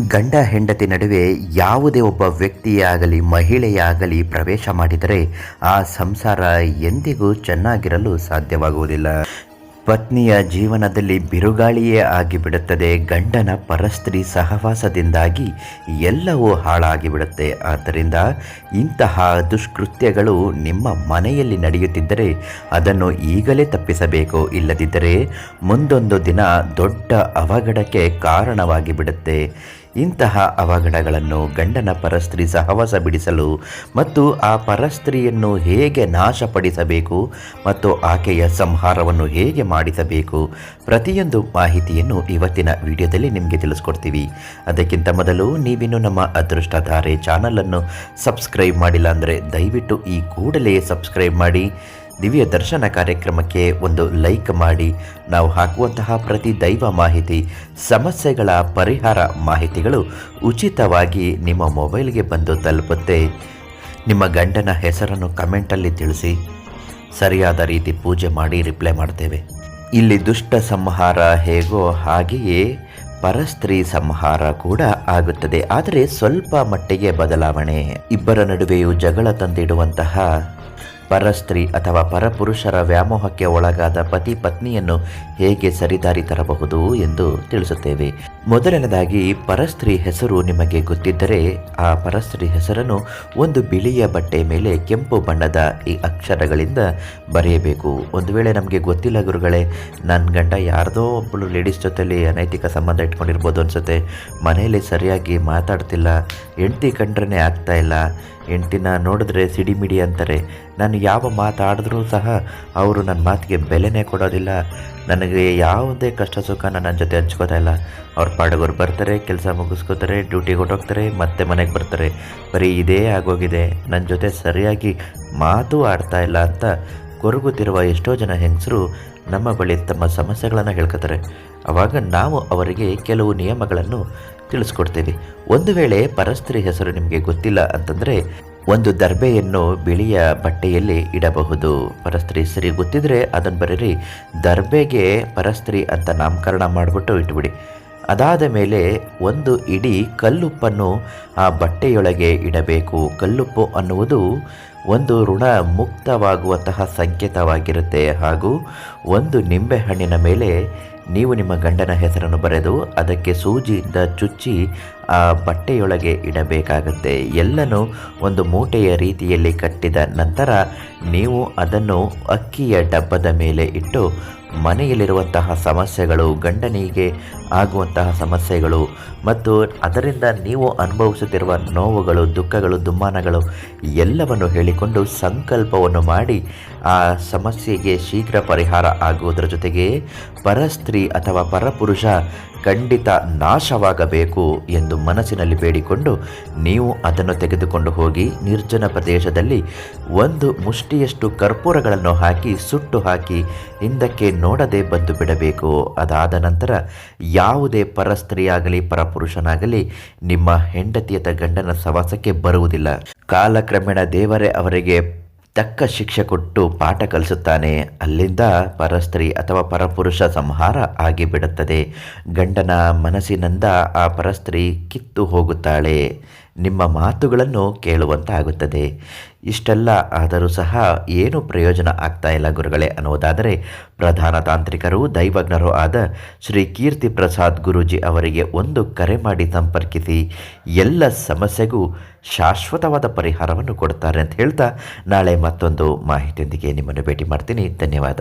ಗಂಡ ಹೆಂಡತಿ ನಡುವೆ ಯಾವುದೇ ಒಬ್ಬ ವ್ಯಕ್ತಿಯಾಗಲಿ, ಮಹಿಳೆಯಾಗಲಿ ಪ್ರವೇಶ ಮಾಡಿದರೆ ಆ ಸಂಸಾರ ಎಂದಿಗೂ ಚೆನ್ನಾಗಿರಲು ಸಾಧ್ಯವಾಗುವುದಿಲ್ಲ. ಪತ್ನಿಯ ಜೀವನದಲ್ಲಿ ಬಿರುಗಾಳಿಯೇ ಆಗಿಬಿಡುತ್ತದೆ, ಗಂಡನ ಪರಸ್ತ್ರೀ ಸಹವಾಸದಿಂದಾಗಿ ಎಲ್ಲವೂ ಹಾಳಾಗಿಬಿಡುತ್ತೆ. ಆದ್ದರಿಂದ ಇಂತಹ ದುಷ್ಕೃತ್ಯಗಳು ನಿಮ್ಮ ಮನೆಯಲ್ಲಿ ನಡೆಯುತ್ತಿದ್ದರೆ ಅದನ್ನು ಈಗಲೇ ತಪ್ಪಿಸಬೇಕು. ಇಲ್ಲದಿದ್ದರೆ ಮುಂದೊಂದು ದಿನ ದೊಡ್ಡ ಅವಘಡಕ್ಕೆ ಕಾರಣವಾಗಿ ಬಿಡುತ್ತೆ ಇಂತಹ ಅವಘಡಗಳನ್ನು ಗಂಡನ ಪರಸ್ತ್ರೀ ಸಹವಾಸ ಬಿಡಿಸಲು ಮತ್ತು ಆ ಪರಸ್ತ್ರೀಯನ್ನು ಹೇಗೆ ನಾಶಪಡಿಸಬೇಕು ಮತ್ತು ಆಕೆಯ ಸಂಹಾರವನ್ನು ಹೇಗೆ ಮಾಡಿಸಬೇಕು ಪ್ರತಿಯೊಂದು ಮಾಹಿತಿಯನ್ನು ಇವತ್ತಿನ ವಿಡಿಯೋದಲ್ಲಿ ನಿಮಗೆ ತಿಳಿಸ್ಕೊಡ್ತೀವಿ. ಅದಕ್ಕಿಂತ ಮೊದಲು ನೀವಿನ್ನು ನಮ್ಮ ಅದೃಷ್ಟಧಾರೆ ಚಾನಲನ್ನು ಸಬ್ಸ್ಕ್ರೈಬ್ ಮಾಡಿಲ್ಲ ಅಂದರೆ ದಯವಿಟ್ಟು ಈ ಕೂಡಲೇ ಸಬ್ಸ್ಕ್ರೈಬ್ ಮಾಡಿ. ದಿವ್ಯ ದರ್ಶನ ಕಾರ್ಯಕ್ರಮಕ್ಕೆ ಒಂದು ಲೈಕ್ ಮಾಡಿ. ನಾವು ಹಾಕುವಂತಹ ಪ್ರತಿ ದೈವ ಮಾಹಿತಿ, ಸಮಸ್ಯೆಗಳ ಪರಿಹಾರ ಮಾಹಿತಿಗಳು ಉಚಿತವಾಗಿ ನಿಮ್ಮ ಮೊಬೈಲ್ಗೆ ಬಂದು ತಲುಪುತ್ತೆ. ನಿಮ್ಮ ಗಂಡನ ಹೆಸರನ್ನು ಕಮೆಂಟಲ್ಲಿ ತಿಳಿಸಿ. ಸರಿಯಾದ ರೀತಿ ಪೂಜೆ ಮಾಡಿ ರಿಪ್ಲೈ ಮಾಡ್ತೇವೆ. ಇಲ್ಲಿ ದುಷ್ಟ ಸಂಹಾರ ಹೇಗೋ ಹಾಗೆಯೇ ಪರಸ್ತ್ರೀ ಸಂಹಾರ ಕೂಡ ಆಗುತ್ತದೆ. ಆದರೆ ಸ್ವಲ್ಪ ಮಟ್ಟಿಗೆ ಬದಲಾವಣೆ. ಇಬ್ಬರ ನಡುವೆಯೂ ಜಗಳ ತಂದಿಡುವಂತಹ ಪರಸ್ತ್ರೀ ಅಥವಾ ಪರಪುರುಷರ ವ್ಯಾಮೋಹಕ್ಕೆ ಒಳಗಾದ ಪತಿ ಪತ್ನಿಯನ್ನು ಹೇಗೆ ಸರಿದಾರಿ ತರಬಹುದು ಎಂದು ತಿಳಿಸುತ್ತೇವೆ. ಮೊದಲನೇದಾಗಿ ಪರಸ್ತ್ರೀ ಹೆಸರು ನಿಮಗೆ ಗೊತ್ತಿದ್ದರೆ, ಆ ಪರಸ್ತ್ರೀ ಹೆಸರನ್ನು ಒಂದು ಬಿಳಿಯ ಬಟ್ಟೆ ಮೇಲೆ ಕೆಂಪು ಬಣ್ಣದ ಈ ಅಕ್ಷರಗಳಿಂದ ಬರೆಯಬೇಕು. ಒಂದು ವೇಳೆ ನಮಗೆ ಗೊತ್ತಿಲ್ಲ ಗುರುಗಳೇ ನನ್ನ ಗಂಡ ಯಾರ್ದೋ ಒಬ್ಬಳು ಲೇಡೀಸ್ ಜೊತೆಲಿ ಅನೈತಿಕ ಸಂಬಂಧ ಇಟ್ಕೊಂಡಿರ್ಬೋದು ಅನಿಸುತ್ತೆ. ಮನೆಯಲ್ಲಿ ಸರಿಯಾಗಿ ಮಾತಾಡ್ತಿಲ್ಲ, ಹೆಂಡತಿ ಕಂಡ್ರೇ ಆಗ್ತಾ ಇಲ್ಲ. ಹೆಂಡ್ತಿನ ನೋಡಿದ್ರೆ ಸಿಡಿಮಿಡಿ ಅಂತಾರೆ. ನಾನು ಯಾವ ಮಾತಾಡಿದ್ರೂ ಸಹ ಅವರು ನನ್ನ ಮಾತಿಗೆ ಬೆಲೆನೇ ಕೊಡೋದಿಲ್ಲ. ನನಗೆ ಯಾವುದೇ ಕಷ್ಟ ಸುಖ ನನ್ನ ಜೊತೆ ಹಂಚ್ಕೋತಾ ಇಲ್ಲ. ಅವ್ರ ಪಾಡಗೋರು ಬರ್ತಾರೆ, ಕೆಲಸ ಮುಗಿಸ್ಕೋತಾರೆ ಡ್ಯೂಟಿಗೆ ಹೊಟ್ಟೋಗ್ತಾರೆ ಮತ್ತೆ ಮನೆಗೆ ಬರ್ತಾರೆ. ಬರೀ ಇದೇ ಆಗೋಗಿದೆ. ನನ್ನ ಜೊತೆ ಸರಿಯಾಗಿ ಮಾತು ಆಡ್ತಾ ಇಲ್ಲ ಅಂತ ಕೊರಗುತ್ತಿರುವ ಎಷ್ಟೋ ಜನ ಹೆಂಗಸರು ನಮ್ಮ ಬಳಿ ತಮ್ಮ ಸಮಸ್ಯೆಗಳನ್ನು ಹೇಳ್ಕೊತಾರೆ. ಆವಾಗ ನಾವು ಅವರಿಗೆ ಕೆಲವು ನಿಯಮಗಳನ್ನು ತಿಳಿಸ್ಕೊಡ್ತೀವಿ ಒಂದು ವೇಳೆ ಪರಸ್ತ್ರೀ ಹೆಸರು ನಿಮಗೆ ಗೊತ್ತಿಲ್ಲ ಅಂತಂದರೆ ಒಂದು ದರ್ಬೆಯನ್ನು ಬಿಳಿಯ ಬಟ್ಟೆಯಲ್ಲಿ ಇಡಬಹುದು. ಪರಸ್ತ್ರೀ ಹೆಸರಿ ಗೊತ್ತಿದ್ರೆ ಅದನ್ನು ಬರೀರಿ. ದರ್ಬೆಗೆ ಪರಸ್ತ್ರೀ ಅಂತ ನಾಮಕರಣ ಮಾಡಿಬಿಟ್ಟು ಇಟ್ಬಿಡಿ. ಅದಾದ ಮೇಲೆ ಒಂದು ಇಡೀ ಕಲ್ಲುಪ್ಪನ್ನು ಆ ಬಟ್ಟೆಯೊಳಗೆ ಇಡಬೇಕು. ಕಲ್ಲುಪ್ಪು ಅನ್ನುವುದು ಒಂದು ಋಣ ಮುಕ್ತವಾಗುವಂತಹ ಸಂಕೇತವಾಗಿರುತ್ತೆ ಹಾಗೂ ಒಂದು ನಿಂಬೆಹಣ್ಣಿನ ಮೇಲೆ ನೀವು ನಿಮ್ಮ ಗಂಡನ ಹೆಸರನ್ನು ಬರೆದು ಅದಕ್ಕೆ ಸೂಜಿಯಿಂದ ಚುಚ್ಚಿ ಆ ಬಟ್ಟೆಯೊಳಗೆ ಇಡಬೇಕಾಗುತ್ತೆ. ಎಲ್ಲನೂ ಒಂದು ಮೂಟೆಯ ರೀತಿಯಲ್ಲಿ ಕಟ್ಟಿದ ನಂತರ ನೀವು ಅದನ್ನು ಅಕ್ಕಿಯ ಡಬ್ಬದ ಮೇಲೆ ಇಟ್ಟು ಮನೆಯಲ್ಲಿರುವಂತಹ ಸಮಸ್ಯೆಗಳು, ಗಂಡನಿಗೆ ಆಗುವಂತಹ ಸಮಸ್ಯೆಗಳು ಮತ್ತು ಅದರಿಂದ ನೀವು ಅನುಭವಿಸುತ್ತಿರುವ ನೋವುಗಳು, ದುಃಖಗಳು, ದುಮ್ಮಾನಗಳು ಎಲ್ಲವನ್ನು ಹೇಳಿಕೊಂಡು ಸಂಕಲ್ಪವನ್ನು ಮಾಡಿ ಆ ಸಮಸ್ಯೆಗೆ ಶೀಘ್ರ ಪರಿಹಾರ ಆಗುವುದರ ಜೊತೆಗೆ ಪರಸ್ತ್ರೀ ಅಥವಾ ಪರಪುರುಷ ಖಂಡಿತ ನಾಶವಾಗಬೇಕು ಎಂದು ಮನಸ್ಸಿನಲ್ಲಿ ಬೇಡಿಕೊಂಡು ನೀವು ಅದನ್ನು ತೆಗೆದುಕೊಂಡು ಹೋಗಿ ನಿರ್ಜನ ಪ್ರದೇಶದಲ್ಲಿ ಒಂದು ಮುಷ್ಟಿಯಷ್ಟು ಕರ್ಪೂರಗಳನ್ನು ಹಾಕಿ, ಸುಟ್ಟು ಹಾಕಿ ಹಿಂದಕ್ಕೆ ನೋಡದೆ ಬಂದು ಬಿಡಬೇಕು. ಅದಾದ ನಂತರ ಯಾವುದೇ ಪರಸ್ತ್ರೀಯಾಗಲಿ, ಪರಪುರುಷನಾಗಲಿ ನಿಮ್ಮ ಹೆಂಡತಿಯತ ಗಂಡನ ಸವಾಸಕ್ಕೆ ಬರುವುದಿಲ್ಲ. ಕಾಲಕ್ರಮೇಣ ದೇವರೇ ಅವರಿಗೆ ತಕ್ಕ ಶಿಕ್ಷೆ ಕೊಟ್ಟು ಪಾಠ ಕಲಿಸುತ್ತಾನೆ, ಅಲ್ಲಿಂದ ಪರಸ್ತ್ರೀ ಅಥವಾ ಪರಪುರುಷ ಸಂಹಾರ ಆಗಿಬಿಡುತ್ತದೆ. ಗಂಡನ ಮನಸ್ಸಿನಿಂದ ಆ ಪರಸ್ತ್ರೀ ಕಿತ್ತು ಹೋಗುತ್ತಾಳೆ. ನಿಮ್ಮ ಮಾತುಗಳನ್ನು ಕೇಳುವಂತಾಗುತ್ತದೆ. ಇಷ್ಟೆಲ್ಲ ಆದರೂ ಸಹ ಏನು ಪ್ರಯೋಜನ ಆಗ್ತಾ ಇಲ್ಲ ಗುರುಗಳೇ ಅನ್ನುವುದಾದರೆ ಪ್ರಧಾನ ತಾಂತ್ರಿಕರು, ದೈವಜ್ಞರು ಆದ ಶ್ರೀ ಕೀರ್ತಿ ಪ್ರಸಾದ್ ಗುರೂಜಿ ಅವರಿಗೆ ಒಂದು ಕರೆ ಮಾಡಿ ಸಂಪರ್ಕಿಸಿ, ಎಲ್ಲ ಸಮಸ್ಯೆಗೂ ಶಾಶ್ವತವಾದ ಪರಿಹಾರವನ್ನು ಕೊಡ್ತಾರೆ ಅಂತ ಹೇಳ್ತಾ ನಾಳೆ ಮತ್ತೊಂದು ಮಾಹಿತಿಯೊಂದಿಗೆ ನಿಮ್ಮನ್ನು ಭೇಟಿ ಮಾಡ್ತೀನಿ. ಧನ್ಯವಾದ.